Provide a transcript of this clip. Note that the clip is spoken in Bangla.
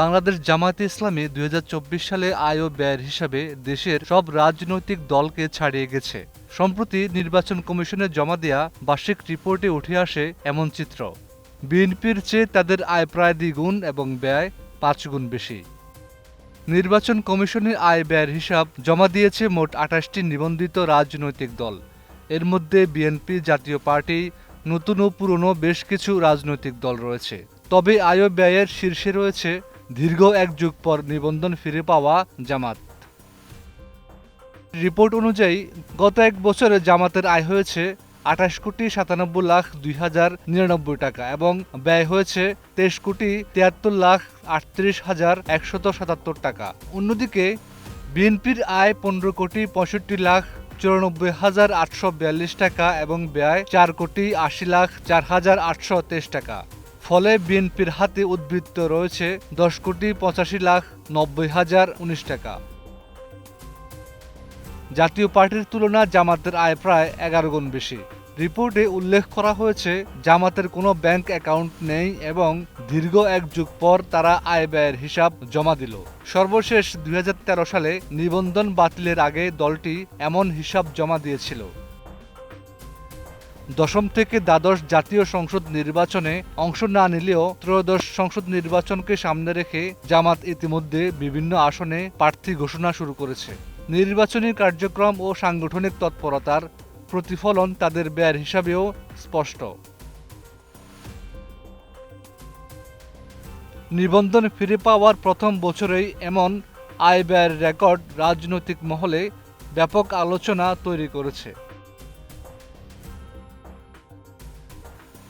বাংলাদেশ জামায়াতে ইসলামী দুই হাজার চব্বিশ সালে আয় ব্যয়ের হিসাবে দেশের সব রাজনৈতিক দলকে ছাড়িয়ে গেছে। সম্প্রতি নির্বাচন কমিশনে জমা দেয়া বার্ষিক রিপোর্টে উঠে আসে এমন চিত্র। বিএনপির চেয়ে তাদের আয় প্রায় দ্বিগুণ এবং ব্যয় পাঁচগুণ বেশি। নির্বাচন কমিশনের আয় ব্যয়ের হিসাব জমা দিয়েছে মোট আঠাশটি নিবন্ধিত রাজনৈতিক দল। এর মধ্যে বিএনপি জাতীয় পার্টি, নতুন ও পুরনো বেশ কিছু রাজনৈতিক দল রয়েছে। তবে আয় ব্যয়ের শীর্ষে রয়েছে দীর্ঘ এক যুগ পর নিবন্ধন ফিরে পাওয়া জামাত। রিপোর্ট অনুযায়ী, গত এক বছরে জামাতের আয় হয়েছে আঠাশ কোটি সাতানব্বই লাখ দুই হাজার নিরানব্বই টাকা এবং ব্যয় হয়েছে তেইশ কোটি তিয়াত্তর লাখ আটত্রিশ হাজার একশত সাতাত্তর টাকা। অন্যদিকে, বিএনপির আয় পনেরো কোটি পঁয়ষট্টি লাখ চুরানব্বই হাজার আটশো বিয়াল্লিশ টাকা এবং ব্যয় চার কোটি আশি লাখ চার হাজার আটশো তেইশ টাকা। ফলে বিএনপির হাতে উদ্বৃত্ত রয়েছে দশ কোটি পঁচাশি লাখ নব্বই হাজার উনিশ টাকা। জাতীয় পার্টির তুলনা জামাতের আয় প্রায় এগারো গুণ বেশি। রিপোর্টে উল্লেখ করা হয়েছে, জামাতের কোনো ব্যাংক অ্যাকাউন্ট নেই এবং দীর্ঘ এক যুগ পর তারা আয় ব্যয়ের হিসাব জমা দিল। সর্বশেষ দুই হাজার তেরো সালে নিবন্ধন বাতিলের আগে দলটি এমন হিসাব জমা দিয়েছিল। দশম থেকে দ্বাদশ জাতীয় সংসদ নির্বাচনে অংশ না নিলেও ত্রয়োদশ সংসদ নির্বাচনকে সামনে রেখে জামাত ইতিমধ্যে বিভিন্ন আসনে প্রার্থী ঘোষণা শুরু করেছে। নির্বাচনী কার্যক্রম ও সাংগঠনিক তৎপরতার প্রতিফলন তাদের ব্যয়ের হিসাবেও স্পষ্ট। নিবন্ধন ফিরে পাওয়ার প্রথম বছরেই এমন আয় ব্যয়ের রেকর্ড রাজনৈতিক মহলে ব্যাপক আলোচনা তৈরি করেছে।